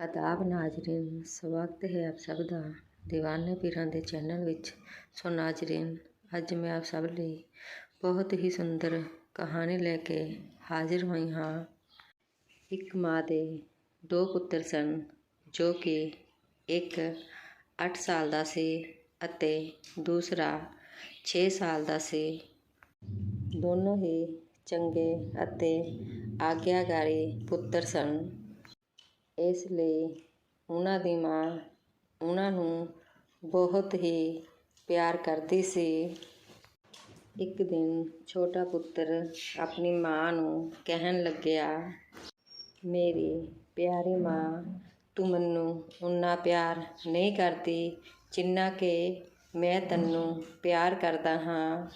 ਆਦਾਬ ਨਾਜ਼ਰੀਨ ਸਵਾਗਤ ਹੈ ਆਪ ਸਭ ਦਾ। ਦੀਵਾਨੇ ਪੀਰਾਂ ਦੇ ਚੈਨਲ ਵਿੱਚ ਸੋ ਨਾਜ਼ਰੀਨ, ਅੱਜ ਮੈਂ ਆਪ ਸਭ ਲਈ ਬਹੁਤ ਹੀ ਸੁੰਦਰ ਕਹਾਣੀ ਲੈ ਕੇ ਹਾਜ਼ਰ ਹੋਈ ਹਾਂ। ਇੱਕ ਮਾਂ ਦੇ ਦੋ ਪੁੱਤਰ ਸਨ, ਜੋ ਕਿ ਇੱਕ 8 ਸਾਲ ਦਾ ਸੀ ਅਤੇ ਦੂਸਰਾ 6 ਸਾਲ ਦਾ ਸੀ। ਦੋਨੋਂ ਹੀ ਚੰਗੇ ਅਤੇ ਆਗਿਆਕਾਰੀ ਪੁੱਤਰ ਸਨ। ਇਸ ਲਈ ਉਹਨਾਂ ਦੀ ਮਾਂ ਉਹਨਾਂ ਨੂੰ ਬਹੁਤ ਹੀ ਪਿਆਰ ਕਰਦੀ ਸੀ। ਇੱਕ ਦਿਨ ਛੋਟਾ ਪੁੱਤਰ ਆਪਣੀ ਮਾਂ ਨੂੰ ਕਹਿਣ ਲੱਗਿਆ, ਮੇਰੀ ਪਿਆਰੀ ਮਾਂ, ਤੂੰ ਮੈਨੂੰ ਉਨਾ ਪਿਆਰ ਨਹੀਂ ਕਰਦੀ ਜਿੰਨਾ ਕਿ ਮੈਂ ਤੈਨੂੰ ਪਿਆਰ ਕਰਦਾ ਹਾਂ।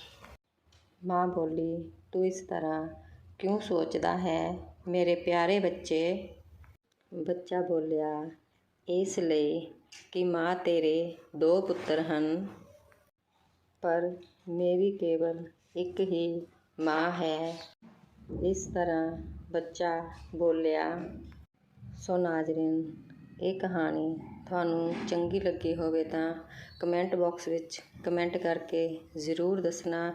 ਮਾਂ ਬੋਲੀ, ਤੂੰ ਇਸ ਤਰ੍ਹਾਂ ਕਿਉਂ ਸੋਚਦਾ ਹੈ ਮੇਰੇ ਪਿਆਰੇ ਬੱਚੇ? ਬੱਚਾ ਬੋਲਿਆ, ਇਸ ਲਈ ਕਿ ਮਾਂ ਤੇਰੇ ਦੋ ਪੁੱਤਰ ਹਨ, ਪਰ ਮੇਰੀ ਕੇਵਲ ਇੱਕ ਹੀ ਮਾਂ ਹੈ। ਇਸ ਤਰ੍ਹਾਂ ਬੱਚਾ ਬੋਲਿਆ, ਸੋ ਨਾਜ਼ਰੀਨ, ਇਹ ਕਹਾਣੀ ਤੁਹਾਨੂੰ ਚੰਗੀ ਲੱਗੀ ਹੋਵੇ ਤਾਂ ਕਮੈਂਟ ਬਾਕਸ ਵਿੱਚ ਕਮੈਂਟ ਕਰਕੇ ਜ਼ਰੂਰ ਦੱਸਣਾ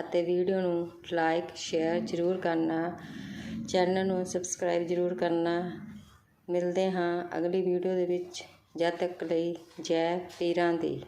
ਅਤੇ ਵੀਡੀਓ ਨੂੰ ਲਾਈਕ, ਸ਼ੇਅਰ ਜ਼ਰੂਰ ਕਰਨਾ, ਚੈਨਲ ਨੂੰ ਸਬਸਕ੍ਰਾਈਬ ਜ਼ਰੂਰ ਕਰਨਾ। ਮਿਲਦੇ ਹਾਂ ਅਗਲੀ ਵੀਡੀਓ ਦੇ ਵਿੱਚ। ਜਦ ਤੱਕ ਲਈ ਜੈ ਪੀਰਾਂ ਦੀ।